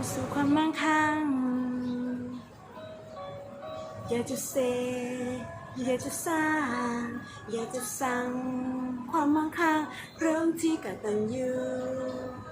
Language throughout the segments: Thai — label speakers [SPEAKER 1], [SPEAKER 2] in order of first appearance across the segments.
[SPEAKER 1] ำสู่ความมั่งคั่งอยากจะเซอยากจะสร้าง อยากจะสั่งความมั่งคั่งเริ่มที่กตัญญูก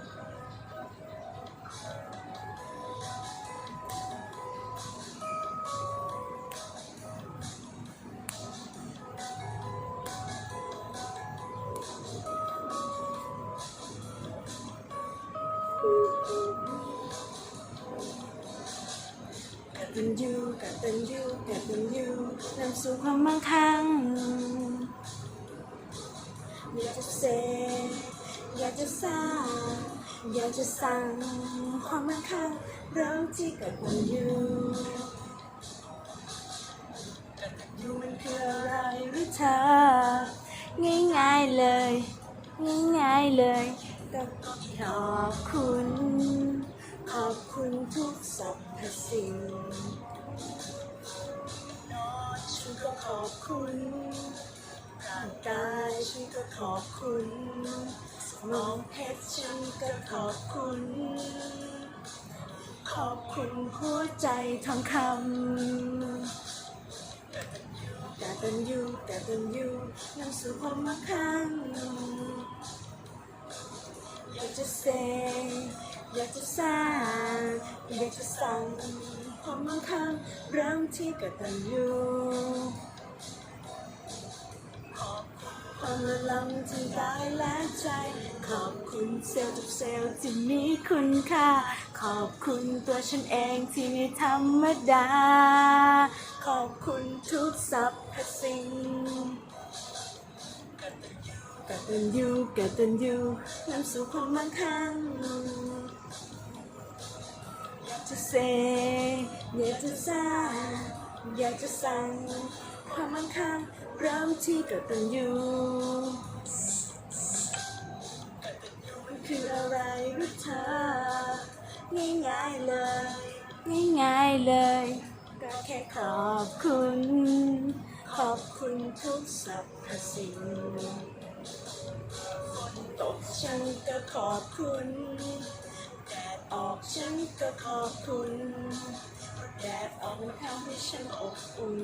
[SPEAKER 1] ตัญญูกตัญญูกตัญญูนำสู่ความมั่งคั่งอยากจะเซอยากจะสร้างอยากจะสั่งความมั่งคั่งเริ่มที่กตัญญูกตัญญูมันคืออะไรหรือเธอง่ายๆเลยง่ายๆเลยก็ขอบคุณ ขอบคุณทุกสร รพสิ่งนอนฉันก็ขอบคุณร่างกายฉันก็ขอบคุณมองเพชรฉันก็ขอบคุณ ขอบคุณหัวใจทองคำกตัญญูกตัญญูนำสู่ความมั่งคั่งอยา ความมั่งคั่งเริ่มที่กตัญญูความละลังที่กายและใจ ขอบคุณเซลล์ทุกเซลล์ที่มีคุณค่า ขอบคุณตัวฉันเองที่ไม่ธรรมดา ขอบคุณทุกสรรพสิ่งกตัญญูกตัญญูนำสู่ความมั่งคั่ง จะเซอยากจะสร้างอยากจะสั่งความมั่งคั่งเริ่มที่กตัญญูกตัญญูมันคืออะไรรู้เธอง่ายๆเลย ง่ายๆเลย ก็แค่ขอบคุณ ขอบคุณทุกสรรพสิ่งตกฉันก็ขอบคุณ ออกฉันก็ขอบคุณแดดออกมันทำให้ฉันอบอุ่น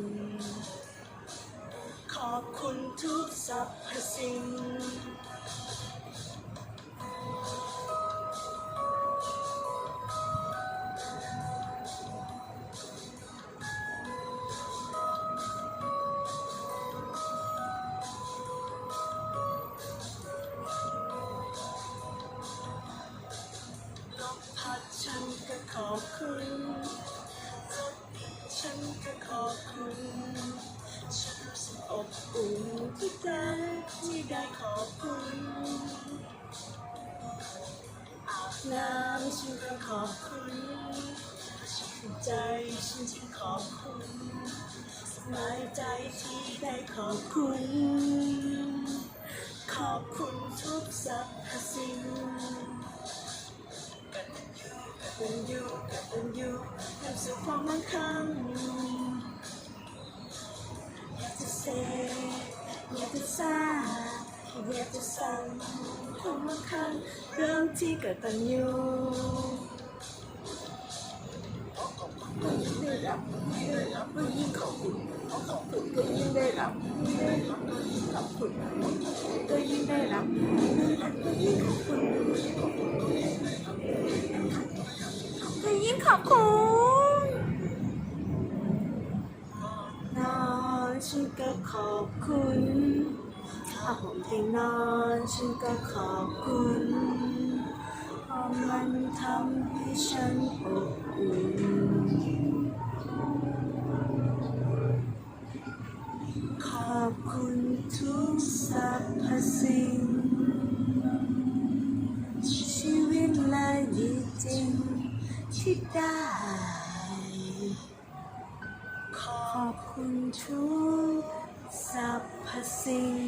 [SPEAKER 1] ขอบคุณทุกสรรพสิ่ง อบคุณ ฉันก็ขอบคุณ ฉันรู้สึกอบอุ่นที่ได้ที่ได้ขอบคุณอาบน้ำฉันก็ขอบคุณฉันใจฉันจึงขอบคุณสบายใจที่ได้ขอบคุณ ขอบคุณทุกสรรพสิ่ง กตัญญูกตัญญูนำสู่ความมั่งคั่งอยากจะเซอยากจะสร้างอยาก จะสั่งความมั่งคั่งเริ่มที่กตัญญูก็ยิ่งได้รับขอบคุณคุณก็ยิ่งได้รับยิ่งได้รับก็ยิ่งขอบคุณก็ยิ่งขอบคุณขอบคุณนอนฉันก็ขอบคุณผ้าห่มที่นอนฉันก็ขอบคุณเพราะมันทำให้ฉันอบอุ่น สรรพสิ่ง ชีวิตแลยดีจริงที่ได้ ขอบคุณทุกสรรพสิ่ง